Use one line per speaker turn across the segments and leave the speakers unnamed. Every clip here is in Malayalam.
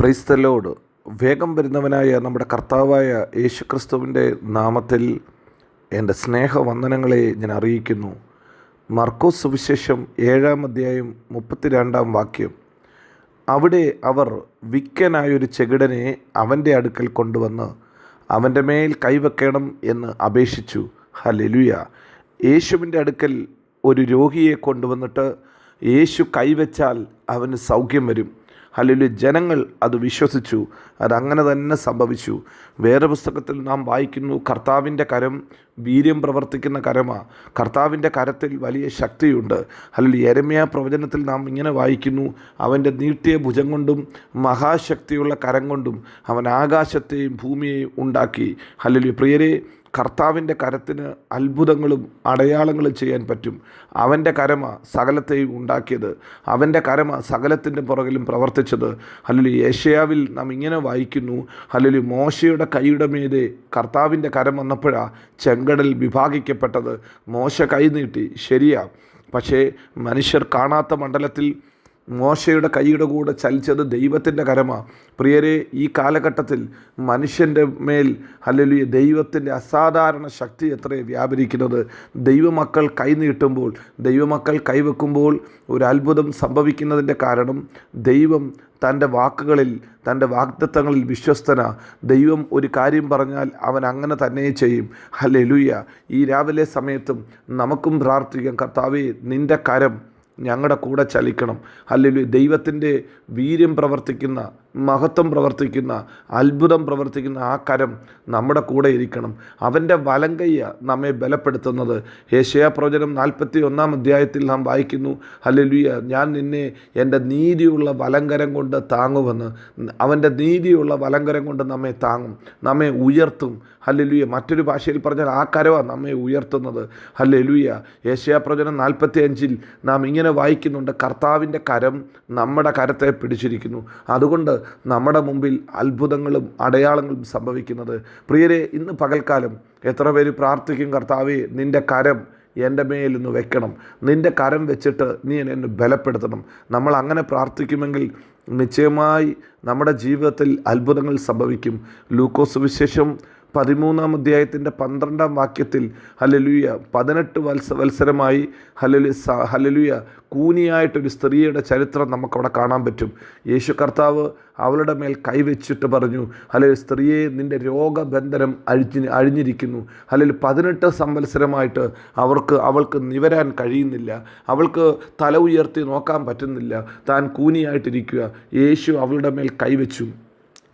ക്രൈസ്തലോട് വേഗം വരുന്നവനായ നമ്മുടെ കർത്താവായ യേശുക്രിസ്തുവിന്റെ നാമത്തിൽ എന്റെ സ്നേഹവന്ദനങ്ങളെ ഞാൻ അറിയിക്കുന്നു. മർക്കോസ് സുവിശേഷം ഏഴാം അധ്യായം മുപ്പത്തിരണ്ടാം വാക്യം. അവിടെ അവർ വിക്കനായൊരു ചെകിടനെ അവന്റെ അടുക്കൽ കൊണ്ടുവന്ന് അവന്റെ മേൽ കൈവെക്കണം എന്ന് അപേക്ഷിച്ചു. ഹലലുയ യേശുവിന്റെ അടുക്കൽ ഒരു രോഗിയെ കൊണ്ടുവന്നിട്ട് യേശു കൈവച്ചാൽ അവന് സൗഖ്യം വരും. അല്ലെങ്കിൽ ജനങ്ങൾ അത് വിശ്വസിച്ചു. അതങ്ങനെ തന്നെ സംഭവിച്ചു. വേറെ പുസ്തകത്തിൽ നാം വായിക്കുന്നു കർത്താവിന്റെ കരം വീര്യം പ്രവർത്തിക്കുന്ന കരമാ. കർത്താവിന്റെ കരത്തിൽ വലിയ ശക്തിയുണ്ട്. അല്ലെങ്കിൽ എരമ്യ പ്രവചനത്തിൽ നാം ഇങ്ങനെ വായിക്കുന്നു അവന്റെ നീട്ടിയ ഭുജം കൊണ്ടും മഹാശക്തിയുള്ള കരം കൊണ്ടും അവൻ ആകാശത്തെയും ഭൂമിയെയും ഉണ്ടാക്കി. അല്ലെങ്കിൽ പ്രിയരെ കർത്താവിന്റെ കരത്തിന് അത്ഭുതങ്ങളും അടയാളങ്ങളും ചെയ്യാൻ പറ്റും. അവന്റെ കരമ സകലത്തെയും ഉണ്ടാക്കിയത് അവന്റെ കരമ സകലത്തിന്റെ പുറകിലും പ്രവർത്തിച്ചത്. അല്ലെങ്കിൽ ഏഷ്യാവിൽ നാം ഇങ്ങനെ വായിക്കുന്നു അല്ലെങ്കിൽ മോശയുടെ കൈയുടെ മീതെ കർത്താവിന്റെ കരം വന്നപ്പോഴാണ് ചെങ്കടൽ വിഭാഗിക്കപ്പെട്ടത്. മോശ കൈ നീട്ടി ശരിയാ. പക്ഷേ മനുഷ്യർ കാണാത്ത മണ്ഡലത്തിൽ മോശയുടെ കൈയുടെ കൂടെ ചലിച്ചത് ദൈവത്തിന്റെ കരമാണ്. പ്രിയരെ ഈ കാലഘട്ടത്തിൽ മനുഷ്യന്റെ മേൽ അല്ലെങ്കിൽ ദൈവത്തിന്റെ അസാധാരണ ശക്തി എത്ര വ്യാപരിക്കുന്നത്. ദൈവമക്കൾ കൈ നീട്ടുമ്പോൾ ദൈവമക്കൾ കൈവെക്കുമ്പോൾ ഒരു അത്ഭുതം സംഭവിക്കുന്നതിന്റെ കാരണം ദൈവം തന്റെ വാക്കുകളിൽ തന്റെ വാഗ്ദത്തങ്ങളിൽ വിശ്വസ്തന. ദൈവം ഒരു കാര്യം പറഞ്ഞാൽ അവൻ അങ്ങനെ തന്നെ ചെയ്യും. ഹല്ലേലൂയ. ഈ രാവിലെ സമയത്തും നമുക്കും പ്രാർത്ഥിക്കാം. കർത്താവേ നിന്റെ കരം ഞങ്ങളുടെ കൂടെ ചലിക്കണം. അല്ലെങ്കിൽ ദൈവത്തിന്റെ വീര്യം പ്രവർത്തിക്കുന്ന മഹത്വം പ്രവർത്തിക്കുന്ന അത്ഭുതം പ്രവർത്തിക്കുന്ന ആ കരം നമ്മുടെ കൂടെ ഇരിക്കണം. അവന്റെ വലങ്കയ്യ നമ്മെ ബലപ്പെടുത്തുന്നത്. ഏഷ്യാ പ്രവചനം നാൽപ്പത്തി ഒന്നാം അധ്യായത്തിൽ നാം വായിക്കുന്നു. ഹല്ലേലൂയ. ഞാൻ നിന്നെ എന്റെ നീതിയുള്ള വലങ്കരം കൊണ്ട് താങ്ങുമെന്ന് അവന്റെ നീതിയുള്ള വലങ്കരം കൊണ്ട് നമ്മെ താങ്ങും. നമ്മെ ഉയർത്തും. ഹല്ലേലൂയ. മറ്റൊരു ഭാഷയിൽ പറഞ്ഞാൽ ആ കരവാണ് നമ്മെ ഉയർത്തുന്നത്. ഹല്ലേലൂയ. ഏഷ്യാ പ്രവചനം നാൽപ്പത്തി അഞ്ചിൽ നാം ഇങ്ങനെ വായിക്കുന്നുണ്ട്. കർത്താവിന്റെ കരം നമ്മുടെ കരത്തെ പിടിച്ചിരിക്കുന്നു. അതുകൊണ്ട് നമ്മുടെ മുമ്പിൽ അത്ഭുതങ്ങളും അടയാളങ്ങളും സംഭവിക്കുന്നത്. പ്രിയരെ ഇന്ന് പകൽക്കാലം എത്ര പേര് പ്രാർത്ഥിക്കും കർത്താവേ നിന്റെ കരം എന്റെ മേലൊന്ന് വെക്കണം. നിന്റെ കരം വെച്ചിട്ട് നീ എന്നെ ബലപ്പെടുത്തണം. നമ്മൾ അങ്ങനെ പ്രാർത്ഥിക്കുമെങ്കിൽ നിശ്ചയമായി നമ്മുടെ ജീവിതത്തിൽ അത്ഭുതങ്ങൾ സംഭവിക്കും. ലൂക്കോസ് വിശേഷം പതിമൂന്നാം അധ്യായത്തിന്റെ പന്ത്രണ്ടാം വാക്യത്തിൽ ഹലലുയ പതിനെട്ട് വത്സ വത്സരമായി ഹലലു ഹലലുയ കൂനിയായിട്ടൊരു സ്ത്രീയുടെ ചരിത്രം നമുക്കവിടെ കാണാൻ പറ്റും. യേശു കർത്താവ് അവളുടെ മേൽ കൈവച്ചിട്ട് പറഞ്ഞു അല്ലെങ്കിൽ സ്ത്രീയെ നിന്റെ രോഗബന്ധനം അഴിഞ്ഞ് അഴിഞ്ഞിരിക്കുന്നു. അല്ലെങ്കിൽ പതിനെട്ട് സംവത്സരമായിട്ട് അവർക്ക് അവൾക്ക് നിവരാൻ കഴിയുന്നില്ല. അവൾക്ക് തല ഉയർത്തി നോക്കാൻ പറ്റുന്നില്ല. താൻ കൂനിയായിട്ടിരിക്കുക. യേശു അവളുടെ മേൽ കൈവച്ചു.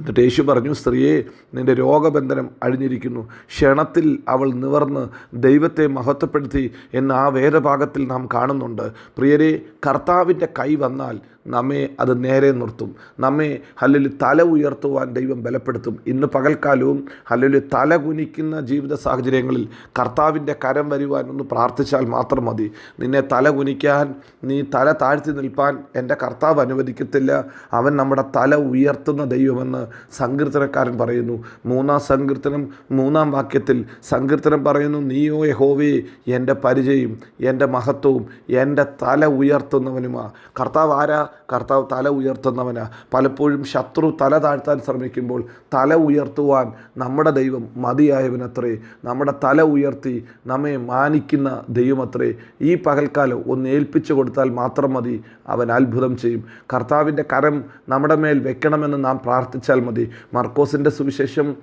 എന്നിട്ട് യേശു പറഞ്ഞു സ്ത്രീയെ നിന്റെ രോഗബന്ധനം അഴിഞ്ഞിരിക്കുന്നു. ക്ഷണത്തിൽ അവൾ നിവർന്ന് ദൈവത്തെ മഹത്വപ്പെടുത്തി എന്ന് ആ വേദഭാഗത്തിൽ നാം കാണുന്നുണ്ട്. പ്രിയരെ കർത്താവിന്റെ കൈ വന്നാൽ നമ്മെ അത് നേരെ നിർത്തും. നമ്മെ ഹല്ലുലി തല ഉയർത്തുവാൻ ദൈവം ബലപ്പെടുത്തും. ഇന്ന് പകൽക്കാലവും ഹല്ലുലി തല കുനിക്കുന്ന ജീവിത സാഹചര്യങ്ങളിൽ കർത്താവിന്റെ കരം വരുവാൻ ഒന്ന് പ്രാർത്ഥിച്ചാൽ മാത്രം മതി. നിന്നെ തല കുനിക്കാൻ നീ തല താഴ്ത്തി നിൽപ്പാൻ എന്റെ കർത്താവ് അനുവദിക്കത്തില്ല. അവൻ നമ്മുടെ തല ഉയർത്തുന്ന ദൈവമെന്ന് സങ്കീർത്തനക്കാരൻ പറയുന്നു. മൂന്നാം സങ്കീർത്തനം മൂന്നാം വാക്യത്തിൽ സങ്കീർത്തനം പറയുന്നു നീയോ യഹോവേ എന്റെ പരിചയം എന്റെ മഹത്വവും എന്റെ തല ഉയർത്തുന്നവനുമാ. കർത്താവ് ആരാ? കർത്താവ് തല ഉയർത്തുന്നവന്. പലപ്പോഴും ശത്രു തല താഴ്ത്താൻ ശ്രമിക്കുമ്പോൾ തല ഉയർത്തുവാൻ നമ്മുടെ ദൈവം മതിയായവനത്രേ. നമ്മുടെ തല ഉയർത്തി നമ്മെ മാനിക്കുന്ന ദൈവമത്രേ. ഈ പകൽക്കാലം ഒന്ന് ഏൽപ്പിച്ചു കൊടുത്താൽ മാത്രം മതി അവൻ അത്ഭുതം ചെയ്യും. കർത്താവിന്റെ കരം നമ്മുടെ മേൽ വെക്കണമെന്ന് നാം പ്രാർത്ഥിച്ചാൽ മതി. മർക്കോസിന്റെ സുവിശേഷം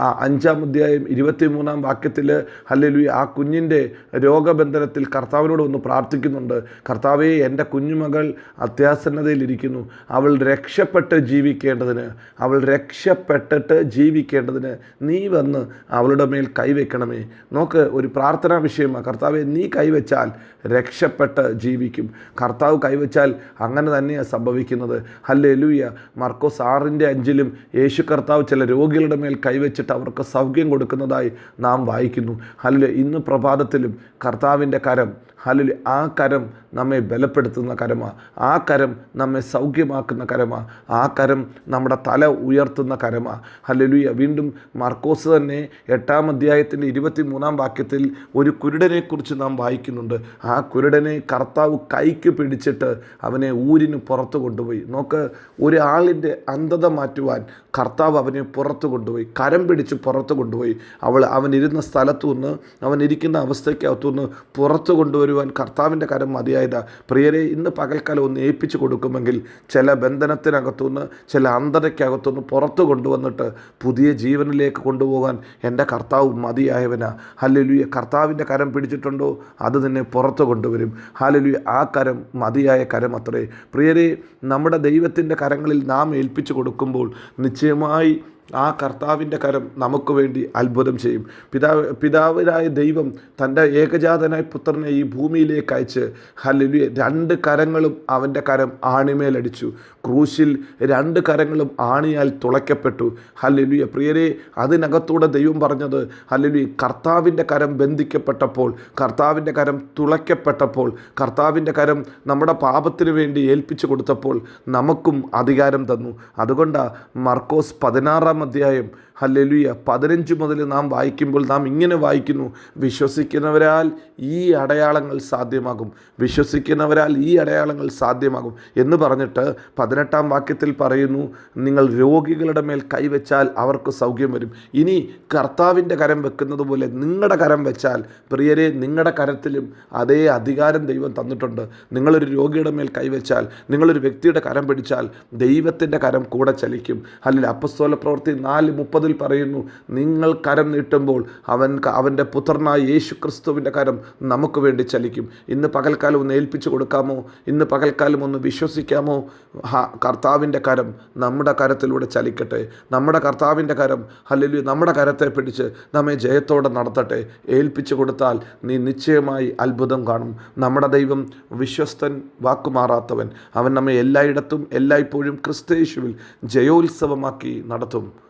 ആ അഞ്ചാം അധ്യായം ഇരുപത്തി മൂന്നാം വാക്യത്തിൽ ഹല്ലേലൂയ ആ കുഞ്ഞിന്റെ രോഗബന്ധനത്തിൽ കർത്താവിനോട് ഒന്ന് പ്രാർത്ഥിക്കുന്നുണ്ട്. കർത്താവേ എന്റെ കുഞ്ഞുമകൾ അത്യാസന്നതയിലിരിക്കുന്നു. അവൾ രക്ഷപ്പെട്ട് ജീവിക്കേണ്ടതിന് അവൾ രക്ഷപ്പെട്ടിട്ട് ജീവിക്കേണ്ടതിന് നീ വന്ന് അവളുടെ മേൽ കൈവെക്കണമേ നോക്ക് ഒരു പ്രാർത്ഥനാ വിഷയമാണ്. കർത്താവെ നീ കൈവച്ചാൽ രക്ഷപ്പെട്ട് ജീവിക്കും. കർത്താവ് കൈവച്ചാൽ അങ്ങനെ തന്നെയാണ് സംഭവിക്കുന്നത്. ഹല്ലേലൂയ മർക്കോസ് ആറിന്റെ അഞ്ചിലും യേശു കർത്താവ് ചില രോഗികളുടെ മേൽ കൈവച്ചിട്ട് ഇടപെട്ട് അവർക്ക് സൗഖ്യം കൊടുക്കുന്നതായി നാം വായിക്കുന്നു. അല്ലെ ഇന്ന് പ്രഭാതത്തിലും കർത്താവിന്റെ കരം ഹല്ലേലൂയ ആ കരം നമ്മെ ബലപ്പെടുത്തുന്ന കരമാണ് ആ കരം നമ്മെ സൗഖ്യമാക്കുന്ന കരമാണ് ആ കരം നമ്മുടെ തല ഉയർത്തുന്ന കരമാണ് ഹല്ലേലൂയ. വീണ്ടും മാർക്കോസ് തന്നെ എട്ടാം അധ്യായത്തിന്റെ ഇരുപത്തി മൂന്നാം വാക്യത്തിൽ ഒരു കുരുടനെക്കുറിച്ച് നാം വായിക്കുന്നുണ്ട്. ആ കുരുടനെ കർത്താവ് കൈക്ക് പിടിച്ചിട്ട് അവനെ ഊരിന് പുറത്തു കൊണ്ടുപോയി. നോക്ക് ഒരാളിന്റെ അന്ധത മാറ്റുവാൻ കർത്താവ് അവനെ പുറത്തു കൊണ്ടുപോയി. കരം പിടിച്ച് പുറത്തു കൊണ്ടുപോയി. അവൾ അവനിരുന്ന സ്ഥലത്തു നിന്ന് അവനിരിക്കുന്ന അവസ്ഥയ്ക്കകത്തു നിന്ന് പുറത്ത് കൊണ്ടുവരുവാൻ കർത്താവിന്റെ കരം മതിയായത്. പ്രിയരെ ഇന്ന് പകൽക്കാലം ഒന്ന് ഏൽപ്പിച്ചു കൊടുക്കുമെങ്കിൽ ചില ബന്ധനത്തിനകത്തുനിന്ന് ചില അന്ധതയ്ക്കകത്തുനിന്ന് പുറത്തു കൊണ്ടുവന്നിട്ട് പുതിയ ജീവനിലേക്ക് കൊണ്ടുപോകാൻ എന്റെ കർത്താവ് മതിയായവനാ. ഹല്ലേലൂയ. കർത്താവിന്റെ കരം പിടിച്ചിട്ടുണ്ടോ? അത് തന്നെ പുറത്തു കൊണ്ടുവരും. ഹാലലൂയ ആ കരം മതിയായ കരം അത്രേ. പ്രിയരെ നമ്മുടെ ദൈവത്തിന്റെ കരങ്ങളിൽ നാം ഏൽപ്പിച്ചു കൊടുക്കുമ്പോൾ നിശ്ചയമായി ആ കർത്താവിന്റെ കരം നമുക്ക് വേണ്ടി അത്ഭുതം ചെയ്യും. പിതാവ് പിതാവിനായ ദൈവം തന്റെ ഏകജാതനായ പുത്രനെ ഈ ഭൂമിയിലേക്ക് അയച്ച് ഹല്ലേലൂയ രണ്ട് കരങ്ങളും അവന്റെ കരം ആണിമേലടിച്ചു ക്രൂശിൽ രണ്ട് കരങ്ങളും ആണിയാൽ തുളയ്ക്കപ്പെട്ടു. ഹല്ലേലൂയ പ്രിയരെ അതിനകത്തൂടെ ദൈവം പറഞ്ഞത് ഹല്ലേലൂയ കർത്താവിന്റെ കരം ബന്ധിക്കപ്പെട്ടപ്പോൾ കർത്താവിന്റെ കരം തുളയ്ക്കപ്പെട്ടപ്പോൾ കർത്താവിന്റെ കരം നമ്മുടെ പാപത്തിന് വേണ്ടി ഏൽപ്പിച്ചു കൊടുത്തപ്പോൾ നമുക്കും അധികാരം തന്നു. അതുകൊണ്ടാണ് മർക്കോസ് പതിനാറാം അധ്യായം ഹല്ലേലൂയ. പതിനഞ്ച് മുതൽ നാം വായിക്കുമ്പോൾ നാം ഇങ്ങനെ വായിക്കുന്നു. വിശ്വസിക്കുന്നവരാൽ ഈ അടയാളങ്ങൾ സാധ്യമാകും. വിശ്വസിക്കുന്നവരാൽ ഈ അടയാളങ്ങൾ സാധ്യമാകും. എന്ന് പറഞ്ഞിട്ട് പതിനെട്ടാം വാക്യത്തിൽ പറയുന്നു നിങ്ങൾ രോഗികളുടെ മേൽ കൈവച്ചാൽ അവർക്ക് സൗഖ്യം വരും. ഇനി കർത്താവിന്റെ കരം വെക്കുന്നത് പോലെ നിങ്ങളുടെ കരം വെച്ചാൽ പ്രിയരെ നിങ്ങളുടെ കരത്തിലും അതേ അധികാരം ദൈവം തന്നിട്ടുണ്ട്. നിങ്ങളൊരു രോഗിയുടെ മേൽ കൈവച്ചാൽ നിങ്ങളൊരു വ്യക്തിയുടെ കരം പിടിച്ചാൽ ദൈവത്തിന്റെ കരം കൂടെ ചലിക്കും. അല്ലെങ്കിൽ അപ്പസ്തോല പ്രവൃത്തി നാല് മുപ്പതിൽ പറയുന്നു നിങ്ങൾ കരം നീട്ടുമ്പോൾ അവൻ അവന്റെ പുത്രനായ യേശു ക്രിസ്തുവിന്റെ കരം നമുക്ക് വേണ്ടി ചലിക്കും. ഇന്ന് പകൽക്കാലം ഒന്ന് ഏൽപ്പിച്ചു കൊടുക്കാമോ? ഇന്ന് പകൽക്കാലം ഒന്ന് വിശ്വസിക്കാമോ? കർത്താവിന്റെ കരം നമ്മുടെ കരത്തിലൂടെ ചലിക്കട്ടെ. നമ്മുടെ കർത്താവിന്റെ കരം അല്ലെങ്കിൽ നമ്മുടെ കരത്തെ പിടിച്ച് നമ്മെ ജയത്തോടെ നടത്തട്ടെ. ഏൽപ്പിച്ചു കൊടുത്താൽ നീ നിശ്ചയമായി അത്ഭുതം കാണും. നമ്മുടെ ദൈവം വിശ്വസ്തൻ വാക്കുമാറാത്തവൻ. അവൻ നമ്മെ എല്ലായിടത്തും എല്ലായ്പ്പോഴും ക്രിസ്തയേശുവിൽ ജയോത്സവമാക്കി നടത്തും.